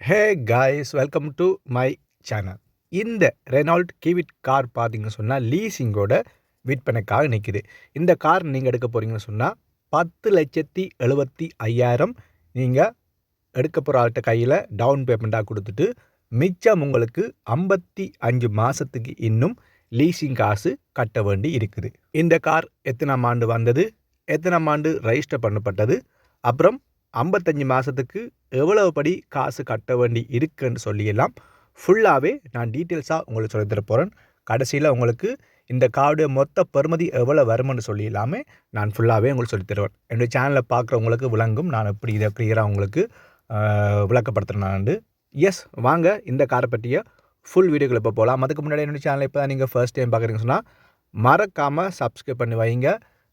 Hey guys welcome to my channel இந்த Renault Kwid car பார்த்தீங்கன்னு சொன்னால் லீசிங்கோட விற்பனைக்காக நிற்கிது இந்த கார் நீங்கள் எடுக்க போகிறீங்கன்னு சொன்னால் பத்து லட்சத்தி எழுபத்தி ஐயாயிரம் நீங்கள் எடுக்க போகிற ஆள்கிட்ட கையில் டவுன் பேமெண்ட்டாக கொடுத்துட்டு மிச்சம் உங்களுக்கு ஐம்பத்தி அஞ்சு மாதத்துக்கு இன்னும் லீசிங் காசு கட்ட வேண்டி இருக்குது. இந்த கார் எத்தனாம் ஆண்டு வந்தது? எத்தனாம் ஆண்டு ரெஜிஸ்டர் பண்ணப்பட்டது? அப்புறம் ஐம்பத்தஞ்சு மாதத்துக்கு எவ்வளவு படி காசு கட்ட வேண்டி இருக்குன்னு சொல்லியெல்லாம் ஃபுல்லாகவே நான் டீட்டெயில்ஸாக உங்களுக்கு சொல்லித் தர போகிறேன் கடைசியில் உங்களுக்கு இந்த கார்டு மொத்த பெறுமதி எவ்வளோ வரும்னு சொல்லி இல்லாமல் நான் ஃபுல்லாகவே உங்களுக்கு சொல்லித் தருவேன். என்னுடைய சேனலில் பார்க்குறவங்களுக்கு விளங்கும். நான் எப்படி இதை கிளியராக உங்களுக்கு விளக்கப்படுத்துகிறேன் எஸ் வாங்க இந்த காரை பற்றிய ஃபுல் வீடியோக்கள் இப்போ போகலாம் அதுக்கு முன்னாடி என்னுடைய சேனலை இப்போ தான் நீங்கள் ஃபர்ஸ்ட் டைம் பார்க்குறீங்கன்னு சொன்னால் மறக்காமல் சப்ஸ்கிரைப் பண்ணி வைங்க.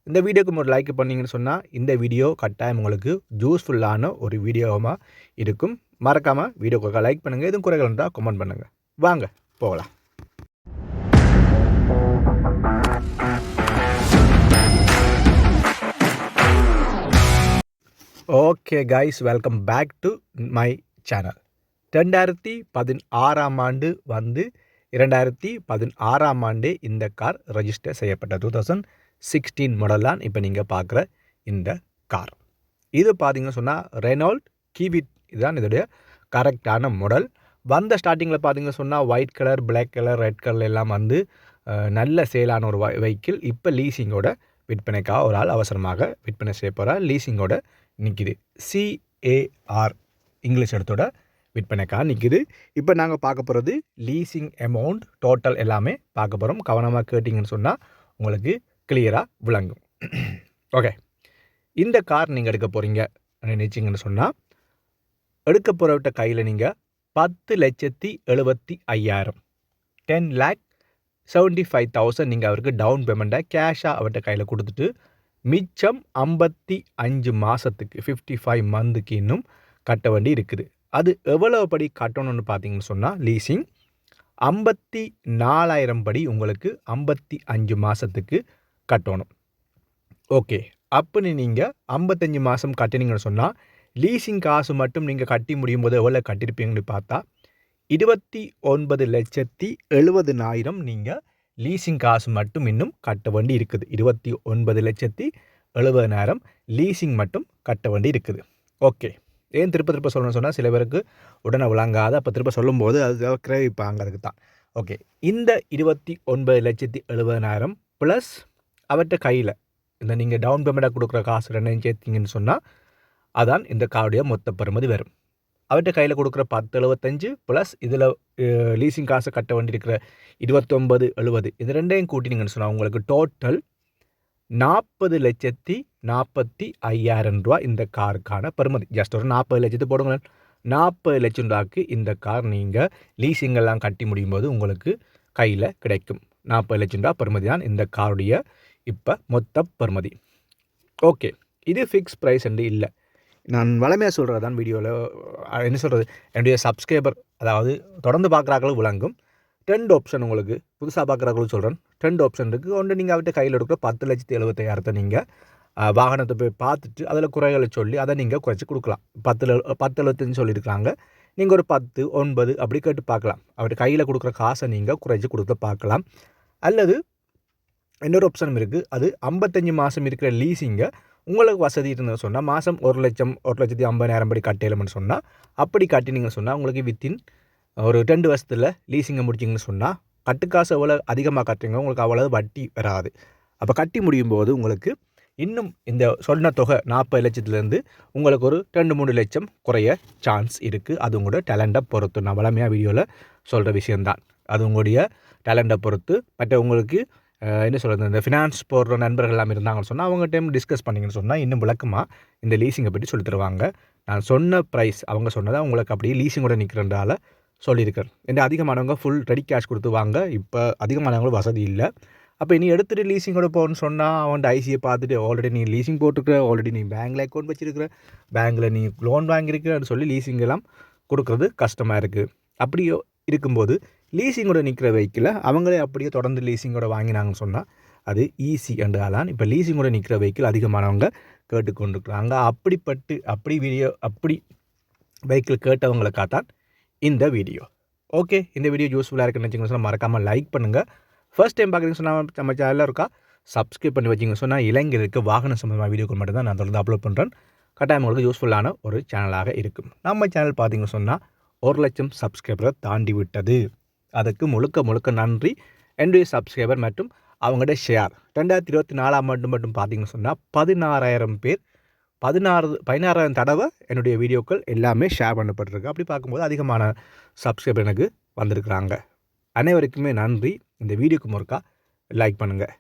இந்த வீடியோக்கு ஒரு லைக் பண்ணிங்கன்னு சொன்னால் இந்த வீடியோ கட்டாயம் உங்களுக்கு யூஸ்ஃபுல்லான ஒரு வீடியோவாக இருக்கும். மறக்காமல் வீடியோக்கு லைக் பண்ணுங்கள் எதுவும் குறைகள் இருந்தால் கமெண்ட் பண்ணுங்கள் வாங்க போகலாம். Okay guys welcome back to my channel ரெண்டாயிரத்தி பதினாறாம் ஆண்டு வந்து இரண்டாயிரத்தி பதினாறாம் ஆண்டு இந்த கார் ரெஜிஸ்டர் செய்யப்பட்ட டூ தௌசண்ட் சிக்ஸ்டீன் மாடல் தான் இப்போ நீங்கள் பார்க்குற இந்த கார் இது பார்த்தீங்கன்னு சொன்னால் ரெனால்ட் கிவிட் இதுதான் இதோடைய கரெக்டான மாடல் வந்த ஸ்டார்டிங்கில் பார்த்தீங்கன்னு சொன்னால் white colour black colour red colour எல்லாம் வந்து நல்ல சேலான ஒரு வெஹிக்கிள் இப்போ லீசிங்கோட விற்பனைக்காக ஒரு ஆள் அவசரமாக விற்பனை செய்ய போகிறார் லீசிங்கோட நிற்கிது சிஏஆர் இங்கிலீஷ் இடத்தோட விற்பனைக்காக நிற்கிது இப்போ நாங்கள் பார்க்க போகிறது லீசிங் அமௌண்ட் டோட்டல் எல்லாமே பார்க்க போகிறோம் கவனமாக கேட்டிங்கன்னு சொன்னால் உங்களுக்கு கிளியராக விளங்கும். ஓகே இந்த கார் நீங்கள் எடுக்க போகிறீங்க நினச்சிங்கன்னு சொன்னால் எடுக்க போகிறவிட்ட கையில் நீங்கள் பத்து லட்சத்தி எழுபத்தி ஐயாயிரம். Ten lakh seventy five thousand நீங்கள் அவருக்கு டவுன் பேமெண்ட்டை கேஷாக அவர்கிட்ட கையில் கொடுத்துட்டு மிச்சம் ஐம்பத்தி அஞ்சு மாதத்துக்கு ஃபிஃப்டி ஃபைவ் மந்த்துக்கு இன்னும் கட்ட வேண்டி இருக்குது. அது எவ்வளோ படி கட்டணும்னு பார்த்தீங்கன்னு சொன்னால் லீசிங் ஐம்பத்தி நாலாயிரம் படி உங்களுக்கு ஐம்பத்தி அஞ்சு மாதத்துக்கு கட்டணும். ஓகே. அப்படி நீங்கள் ஐம்பத்தஞ்சு மாதம் கட்டினீங்கன்னு சொன்னால் லீசிங் காசு மட்டும் நீங்கள் கட்டி முடியும் போது எவ்வளோ கட்டியிருப்பீங்கன்னு பார்த்தா இருபத்தி ஒன்பது லட்சத்தி எழுபதுனாயிரம் நீங்கள் லீசிங் காசு மட்டும் இன்னும் கட்ட வேண்டி இருக்குது. இருபத்தி ஒன்பது லட்சத்தி எழுபதுனாயிரம் லீசிங் மட்டும் கட்ட வேண்டி இருக்குது. ஓகே. ஏன் திருப்ப திருப்ப சொல்லணும்னு சொன்னால் சில பேருக்கு உடனே விளங்காத. அப்போ திருப்ப சொல்லும்போது அது கிரவிப்பாங்க அதுக்கு தான் ஓகே. இந்த இருபத்தி ஒன்பது லட்சத்தி எழுபதனாயிரம் ப்ளஸ் அவர்கிட்ட கையில் இந்த நீங்கள் டவுன் பேமெண்ட்டாக கொடுக்குற காசு ரெண்டையும் சேர்த்திங்கன்னு சொன்னால் அதான் இந்த காருடைய மொத்த பெறுமதி வரும். அவர்கிட்ட கையில் கொடுக்குற பத்து எழுபத்தஞ்சு ப்ளஸ் இதில் லீசிங் காசை கட்ட வேண்டியிருக்கிற இருபத்தொம்பது எழுபது இது ரெண்டையும் கூட்டினீங்கன்னு சொன்னால் உங்களுக்கு டோட்டல் நாற்பது லட்சத்தி நாற்பத்தி ஐயாயிரம் ரூபா இந்த காருக்கான பெறுமதி ஜஸ்ட் ஒரு நாற்பது லட்சத்து போடுங்களேன். நாற்பது லட்சம் ரூபாய்க்கு இந்த கார் நீங்கள் லீசிங்கெல்லாம் கட்டி முடியும் போது உங்களுக்கு கையில் கிடைக்கும். நாற்பது லட்சம் ரூபா பெறுமதி தான் இந்த காருடைய இப்போ மொத்த பருமதி ஓகே இது ஃபிக்ஸ் ப்ரைஸ் என்று இல்லை. நான் வளமையாக சொல்கிறது தான் வீடியோவில் என்ன சொல்கிறது என்னுடைய சப்ஸ்கிரைபர் அதாவது தொடர்ந்து பார்க்குறாங்களும் விளங்கும். ட்ரெண்ட் ஆப்ஷன் உங்களுக்கு புதுசாக பார்க்குறாங்களும் சொல்கிறேன் ட்ரெண்ட் ஆப்ஷன் இருக்குது ஒன்று நீங்கள் அவர்கிட்ட கையில் எடுக்கிற பத்து லட்சத்தி எழுபத்தையாயிரத்தை நீங்கள் வாகனத்தை போய் பார்த்துட்டு அதில் குறைகளை சொல்லி அதை நீங்கள் குறைச்சி கொடுக்கலாம். பத்து பத்து எழுபத்தஞ்சு சொல்லியிருக்காங்க நீங்கள் ஒரு பத்து ஒன்பது அப்படி கேட்டு பார்க்கலாம். அவர்கிட்ட கையில் கொடுக்குற காசை நீங்கள் குறைச்சி கொடுத்து பார்க்கலாம். அல்லது இன்னொரு ஆப்ஷனும் இருக்குது அது ஐம்பத்தஞ்சு மாதம் இருக்கிற லீஸிங்கை உங்களுக்கு வசதி இருந்தது சொன்னால் மாதம் ஒரு லட்சம் ஒரு லட்சத்தி ஐம்பதாயிரம் படி கட்டலும்னு சொன்னால் அப்படி கட்டினீங்கன்னு சொன்னால் உங்களுக்கு வித்தின் ஒரு ரெண்டு வருஷத்தில் லீஸிங்கை முடிச்சிங்கன்னு சொன்னால் கட்டுக்காசு எவ்வளோ அதிகமாக கட்டுறீங்க உங்களுக்கு அவ்வளோ வட்டி வராது. அப்போ கட்டி முடியும் போது உங்களுக்கு இன்னும் இந்த சொன்ன தொகை நாற்பது லட்சத்துலேருந்து உங்களுக்கு ஒரு ரெண்டு மூணு லட்சம் குறைய சான்ஸ் இருக்குது அது உங்களோட டேலண்ட்டை பொறுத்து. நான் வளமையாக வீடியோவில் சொல்கிற விஷயந்தான் அது உங்களுடைய டேலண்ட்டை பொறுத்து. மற்ற உங்களுக்கு என்ன சொல்கிறது இந்த ஃபினான்ஸ் போடுற நண்பர்கள் எல்லாம் இருந்தாங்கன்னு சொன்னால் அவங்க டைம் டிஸ்கஸ் பண்ணிங்கன்னு சொன்னால் இன்னும் விளக்கமாக இந்த லீசிங்கை பற்றி சொல்லி தருவாங்க. நான் சொன்ன ப்ரைஸ் அவங்க சொன்னதை அவங்களுக்கு அப்படியே லீசிங்கோட நிற்கிறதால சொல்லியிருக்கேன் இந்த அதிகமானவங்க ஃபுல் ரெடி கேஷ் கொடுத்து வாங்க. இப்போ அதிகமானவங்களும் வசதி இல்லை. அப்போ நீ எடுத்துகிட்டு லீசிங்கோட போகணும்னு சொன்னால் அவன் ஐசியை பார்த்துட்டு ஆல்ரெடி நீ லீசிங் போட்டுருக்க ஆல்ரெடி நீ பேங்கில் அக்கௌண்ட் வச்சுருக்கிற. பேங்கில் நீ லோன் வாங்கியிருக்கிறன்னு சொல்லி லீசிங்கெல்லாம் கொடுக்குறது கஷ்டமாக இருக்குது அப்படியோ இருக்கும்போது லீசிங்கோட நிற்கிற வெஹிக்கிளை அவங்களே அப்படியே தொடர்ந்து லீசிங்கோட வாங்கினாங்கன்னு சொன்னால் அது ஈஸி என்றாலான் இப்போ லீசிங்கோட நிற்கிற வெஹிக்கிள் அதிகமானவங்க கேட்டுக்கொண்டிருக்கிறாங்க. அப்படிப்பட்டு அப்படி வீடியோ அப்படி வெஹிக்கிள் கேட்டவங்களுக்காக தான் இந்த வீடியோ ஓகே இந்த வீடியோ யூஸ்ஃபுல்லாக இருக்குன்னு வச்சுக்கோங்க சொன்னால் மறக்காமல் லைக் பண்ணுங்கள் ஃபர்ஸ்ட் டைம் பார்க்குறீங்க சொன்னால் நம்ம சேனலில் இருக்கா? சப்ஸ்கிரைப் பண்ணி வச்சிங்க சொன்னால் இளைஞருக்கு வாகன சம்பந்தமாக வீடியோக்கள் மட்டும் தான் நான் தொடர்ந்து அப்லோட் பண்ணுறேன் கட்டாயம் உங்களுக்கு யூஸ்ஃபுல்லான ஒரு சேனலாக இருக்கும். நம்ம சேனல் பார்த்தீங்கன்னு சொன்னால் ஒரு லட்சம் சப்ஸ்கிரைபரை தாண்டி விட்டது. அதுக்கு முழுக்க முழுக்க நன்றி. என்னுடைய சப்ஸ்கிரைபர் மற்றும் அவங்களோட ஷேர் ரெண்டாயிரத்தி இருபத்தி நாலாம் ஆண்டு மட்டும் பார்த்தீங்கன்னு சொன்னால் பதினாறாயிரம் பேர் பதினாறு பதினாறாயிரம் தடவை என்னுடைய வீடியோக்கள் எல்லாமே ஷேர் பண்ணப்பட்டிருக்கு. அப்படி பார்க்கும்போது அதிகமான சப்ஸ்கிரைபர் எனக்கு வந்திருக்கிறாங்க. அனைவருக்குமே நன்றி. இந்த வீடியோக்கு முறுக்கா லைக் பண்ணுங்கள்